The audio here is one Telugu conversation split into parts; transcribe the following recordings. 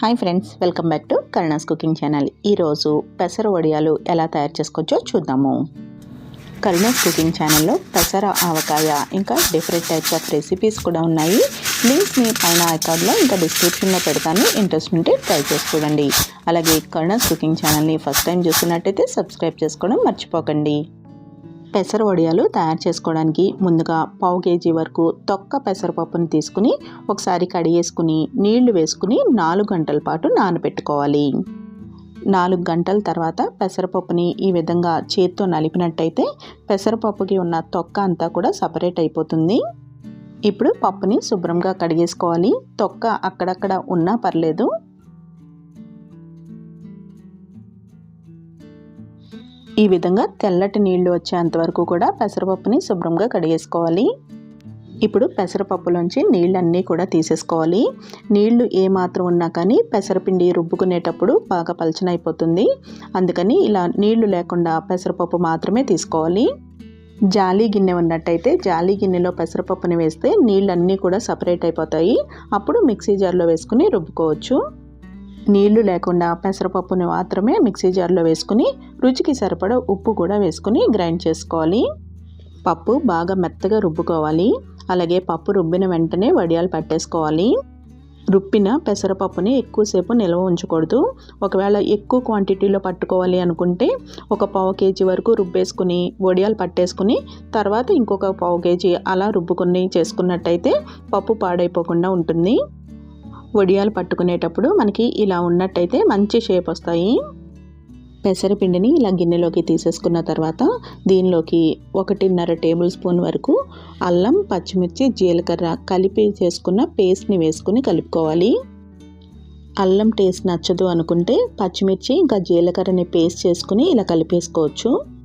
Hi friends welcome back to Karuna's cooking channel. ఈరోజు పెసర వడియాలు ఎలా తయారు చేసుకోవచ్చో చూద్దాము. కరుణాస్ కుకింగ్ ఛానల్లో పెసర ఆవకాయ ఇంకా డిఫరెంట్ టైప్స్ ఆఫ్ రెసిపీస్ కూడా ఉన్నాయి. లింక్స్ని పైన ఐకార్డ్లో ఇంకా డిస్క్రిప్షన్లో పెడతాను. ఇంట్రెస్ట్ ఉంటే ట్రై చేసి చూడండి. అలాగే కరుణాస్ కుకింగ్ ఛానల్ని ఫస్ట్ టైం చూస్తున్నట్టయితే సబ్స్క్రైబ్ చేసుకోవడం మర్చిపోకండి. పెసర వడియాలు తయారు చేసుకోవడానికి ముందుగా పావు కేజీ వరకు తొక్క పెసరపప్పుని తీసుకుని ఒకసారి కడిగేసుకుని నీళ్ళు వేసుకుని నాలుగు గంటల పాటు నానబెట్టుకోవాలి. నాలుగు గంటల తర్వాత పెసరపప్పుని ఈ విధంగా చేత్తో నలిపినట్టయితే పెసరపప్పుకి ఉన్న తొక్క అంతా కూడా సపరేట్ అయిపోతుంది. ఇప్పుడు పప్పుని శుభ్రంగా కడిగేసుకోవాలి. తొక్క అక్కడక్కడ ఉన్నా పర్లేదు. ఈ విధంగా తెల్లటి నీళ్ళు వచ్చేంత వరకు కూడా పెసరపప్పుని శుభ్రంగా కడిగేసుకోవాలి. ఇప్పుడు పెసరపప్పులోంచి నీళ్ళన్నీ కూడా తీసేసుకోవాలి. నీళ్ళు ఏమాత్రం ఉన్నా కానీ పెసరపిండి రుబ్బుకునేటప్పుడు బాగా పలచనైపోతుంది అందుకని ఇలా నీళ్ళు లేకుండా పెసరపప్పు మాత్రమే తీసుకోవాలి. జాలీ గిన్నె ఉన్నట్టయితే జాలీ గిన్నెలో పెసరపప్పుని వేస్తే నీళ్ళన్నీ కూడా సపరేట్ అయిపోతాయి. అప్పుడు మిక్సీ జార్లో వేసుకుని రుబ్బుకోవచ్చు. నీళ్ళు లేకుండా పెసరపప్పుని మాత్రమే మిక్సీ జార్లో వేసుకుని రుచికి సరిపడా ఉప్పు కూడా వేసుకుని గ్రైండ్ చేసుకోవాలి. పప్పు బాగా మెత్తగా రుబ్బుకోవాలి. అలాగే పప్పు రుబ్బిన వెంటనే వడియాలు పట్టేసుకోవాలి. రుబ్బిన పెసరపప్పుని ఎక్కువసేపు నిల్వ ఉంచకూడదు. ఒకవేళ ఎక్కువ క్వాంటిటీలో పట్టుకోవాలి అనుకుంటే ఒక పావు కేజీ వరకు రుబ్బేసుకుని వడియాలు పట్టేసుకుని తర్వాత ఇంకొక పావు కేజీ అలా రుబ్బుకుని చేసుకున్నట్టయితే పప్పు పాడైపోకుండా ఉంటుంది. వడియాలు పట్టుకునేటప్పుడు మనకి ఇలా ఉన్నట్టయితే మంచి షేప్ వస్తాయి. పెసరపిండిని ఇలా గిన్నెలోకి తీసేసుకున్న తర్వాత దీనిలోకి ఒకటిన్నర టేబుల్ స్పూన్ వరకు అల్లం పచ్చిమిర్చి జీలకర్ర కలిపి చేసుకున్న పేస్ట్ని వేసుకుని కలుపుకోవాలి. అల్లం టేస్ట్ నచ్చదు అనుకుంటే పచ్చిమిర్చి ఇంకా జీలకర్రని పేస్ట్ చేసుకుని ఇలా కలిపేసుకోవచ్చు.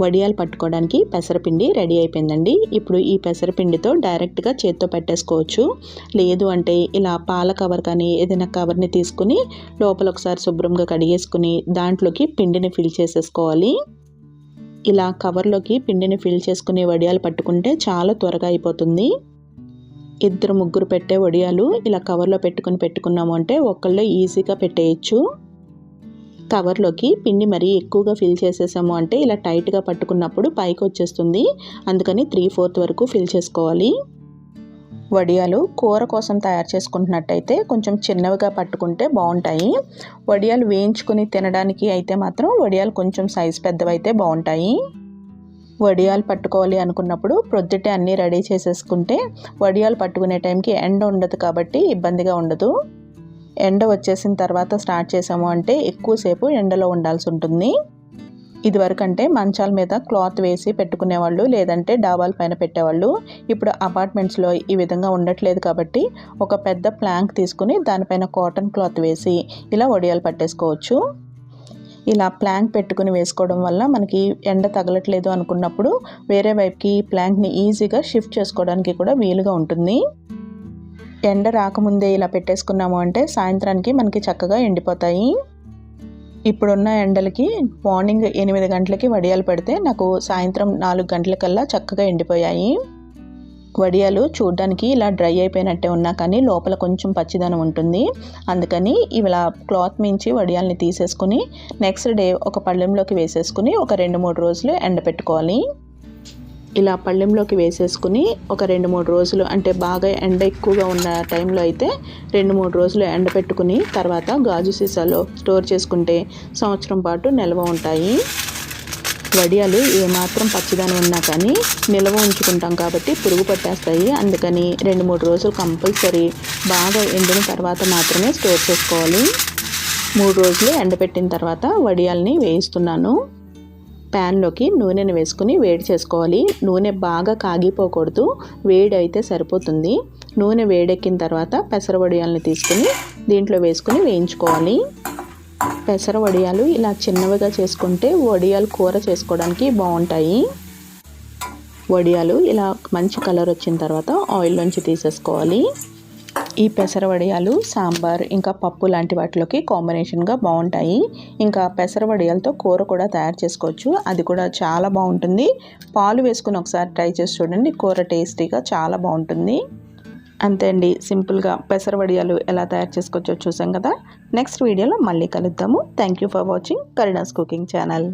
వడియాలు పట్టుకోవడానికి పెసరపిండి రెడీ అయిపోయిందండి. ఇప్పుడు ఈ పెసరపిండితో డైరెక్ట్గా చేత్తో పెట్టేసుకోవచ్చు. లేదు అంటే ఇలా పాల కవర్ కానీ ఏదైనా కవర్ని తీసుకుని లోపల ఒకసారి శుభ్రంగా కడిగేసుకుని దాంట్లోకి పిండిని ఫిల్ చేసేసుకోవాలి. ఇలా కవర్లోకి పిండిని ఫిల్ చేసుకునే వడియాలు పట్టుకుంటే చాలా త్వరగా అయిపోతుంది. ఇద్దరు ముగ్గురు పెట్టే వడియాలు ఇలా కవర్లో పెట్టుకుని పెట్టుకున్నాము అంటే ఒకళ్ళు ఈజీగా పెట్టేయచ్చు. కవర్లోకి పిండి మరీ ఎక్కువగా ఫిల్ చేసేసాము అంటే ఇలా టైట్గా పట్టుకున్నప్పుడు పైకి వచ్చేస్తుంది. అందుకని త్రీ ఫోర్త్ వరకు ఫిల్ చేసుకోవాలి. వడియాలు కూర కోసం తయారు చేసుకుంటున్నట్టయితే కొంచెం చిన్నవిగా పట్టుకుంటే బాగుంటాయి. వడియాలు వేయించుకుని తినడానికి అయితే మాత్రం వడియాలు కొంచెం సైజు పెద్దవైతే బాగుంటాయి. వడియాలు పట్టుకోవాలి అనుకున్నప్పుడు ప్రొద్దుటే అన్నీ రెడీ చేసేసుకుంటే వడియాలు పట్టుకునే టైంకి ఎండ ఉండదు కాబట్టి ఇబ్బందిగా ఉండదు. ఎండ వచ్చేసిన తర్వాత స్టార్ట్ చేసాము అంటే ఎక్కువసేపు ఎండలో ఉండాల్సి ఉంటుంది. ఇదివరకు అంటే మంచాల మీద క్లాత్ వేసి పెట్టుకునేవాళ్ళు లేదంటే డాబాల పైన పెట్టేవాళ్ళు. ఇప్పుడు అపార్ట్మెంట్స్లో ఈ విధంగా ఉండట్లేదు కాబట్టి ఒక పెద్ద ప్లాంక్ తీసుకుని దానిపైన కాటన్ క్లాత్ వేసి ఇలా వడియాలు పట్టేసుకోవచ్చు. ఇలా ప్లాంక్ పెట్టుకుని వేసుకోవడం వల్ల మనకి ఎండ తగలట్లేదు అనుకున్నప్పుడు వేరే వైపుకి ప్లాంక్ని ఈజీగా షిఫ్ట్ చేసుకోవడానికి కూడా వీలుగా ఉంటుంది. ఎండ రాకముందే ఇలా పెట్టేసుకున్నాము అంటే సాయంత్రానికి మనకి చక్కగా ఎండిపోతాయి. ఇప్పుడున్న ఎండలకి మార్నింగ్ ఎనిమిది గంటలకి వడియాలు పెడితే నాకు సాయంత్రం నాలుగు గంటలకల్లా చక్కగా ఎండిపోయాయి. వడియాలు చూడ్డానికి ఇలా డ్రై అయిపోయినట్టే ఉన్నా కానీ లోపల కొంచెం పచ్చిదనం ఉంటుంది. అందుకని ఇలా క్లాత్ మించి వడియాల్ని తీసేసుకుని నెక్స్ట్ డే ఒక పళ్ళెంలోకి వేసేసుకుని ఒక రెండు మూడు రోజులు ఎండపెట్టుకోవాలి. ఇలా పళ్ళెంలోకి వేసేసుకుని ఒక రెండు మూడు రోజులు అంటే బాగా ఎండ ఎక్కువగా ఉన్న టైంలో అయితే రెండు మూడు రోజులు ఎండ పెట్టుకుని తర్వాత గాజు సీసాలో స్టోర్ చేసుకుంటే సంవత్సరం పాటు నిల్వ ఉంటాయి. వడియాలు ఏమాత్రం పచ్చిదనం ఉన్నా కానీ నిల్వ ఉంచుకుంటాం కాబట్టి పురుగు పట్టేస్తాయి. అందుకని రెండు మూడు రోజులు కంపల్సరీ బాగా ఎండిన తర్వాత మాత్రమే స్టోర్ చేసుకోవాలి. మూడు రోజులు ఎండబెట్టిన తర్వాత వడియాల్ని వేయిస్తున్నాను. ప్యాన్లోకి నూనెను వేసుకుని వేడి చేసుకోవాలి. నూనె బాగా కాగిపోకూడదు. వేడి అయితే సరిపోతుంది. నూనె వేడెక్కిన తర్వాత పెసర వడియాలను తీసుకుని దీంట్లో వేసుకుని వేయించుకోవాలి. పెసర వడియాలు ఇలా చిన్నవిగా చేసుకుంటే వడియాలు కూర చేసుకోవడానికి బాగుంటాయి. వడియాలు ఇలా మంచి కలర్ వచ్చిన తర్వాత ఆయిల్లోంచి తీసేసుకోవాలి. ఈ పెసర వడియాలు సాంబార్ ఇంకా పప్పు లాంటి వాటిలోకి కాంబినేషన్గా బాగుంటాయి. ఇంకా పెసర వడియాలతో కూర కూడా తయారు చేసుకోవచ్చు. అది కూడా చాలా బాగుంటుంది. పాలు వేసుకుని ఒకసారి ట్రై చేసి చూడండి. కూర టేస్టీగా చాలా బాగుంటుంది. అంతే అండి. సింపుల్గా పెసర వడియాలు ఎలా తయారు చేసుకోవచ్చో చూసాం కదా. నెక్స్ట్ వీడియోలో మళ్ళీ కలుద్దాము. Thank you for watching Kareena's cooking channel